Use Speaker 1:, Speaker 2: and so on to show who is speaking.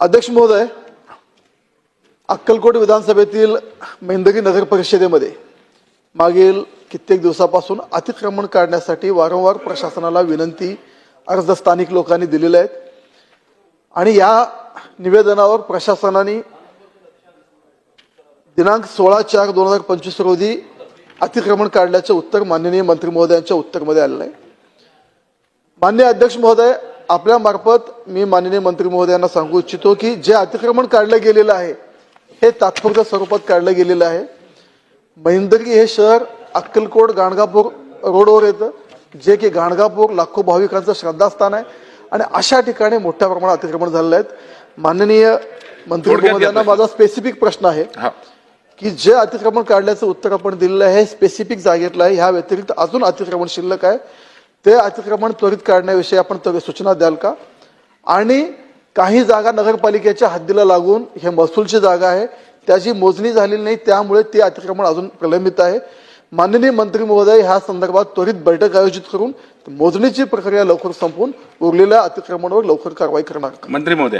Speaker 1: अध्यक्ष महोदय अक्कलकोट विधानसभेतील मेंदगी नगर परिषदेमध्ये मागील कित्येक दिवसापासून अतिक्रमण काढण्यासाठी वारंवार प्रशासनाला विनंती अर्ज स्थानिक लोकांनी दिलेले आहेत. आणि या निवेदनावर प्रशासनाने दिनांक सोळा चार दोन हजार पंचवीस रोजी अतिक्रमण काढल्याचे उत्तर माननीय मंत्री महोदयांच्या उत्तरमध्ये आलेलं आहे. मान्य अध्यक्ष महोदय आपल्या मार्फत मी माननीय मंत्री महोदयांना सांगू इच्छितो की जे अतिक्रमण काढलं गेलेलं आहे हे तात्पुरत्या स्वरूपात काढलं गेलेलं आहे. महिंदगी हे शहर अक्कलकोट गाणगापूर रोडवर येतं जे की गाणगापूर लाखो भाविकांचं श्रद्धास्थान आहे आणि अशा ठिकाणी मोठ्या प्रमाणात अतिक्रमण झालेलं आहेत. माननीय मंत्री महोदयांना. माझा स्पेसिफिक प्रश्न आहे की जे अतिक्रमण काढल्याचं उत्तर आपण दिलेलं आहे हे स्पेसिफिक जागेतलं आहे. ह्या व्यतिरिक्त अजून अतिक्रमण शिल्लक आहे. ते अतिक्रमण त्वरित काढण्याविषयी आपण सूचना द्याल का? आणि काही जागा नगरपालिकेच्या हद्दीला लागून हे महसूलची जागा आहे त्याची मोजणी झालेली नाही त्यामुळे ते अतिक्रमण अजून प्रलंबित आहे. माननीय मंत्री महोदय ह्या संदर्भात त्वरित बैठक आयोजित करून मोजणीची प्रक्रिया लवकर संपवून उरलेल्या अतिक्रमणावर लवकर कारवाई करणार.
Speaker 2: मंत्री महोदय.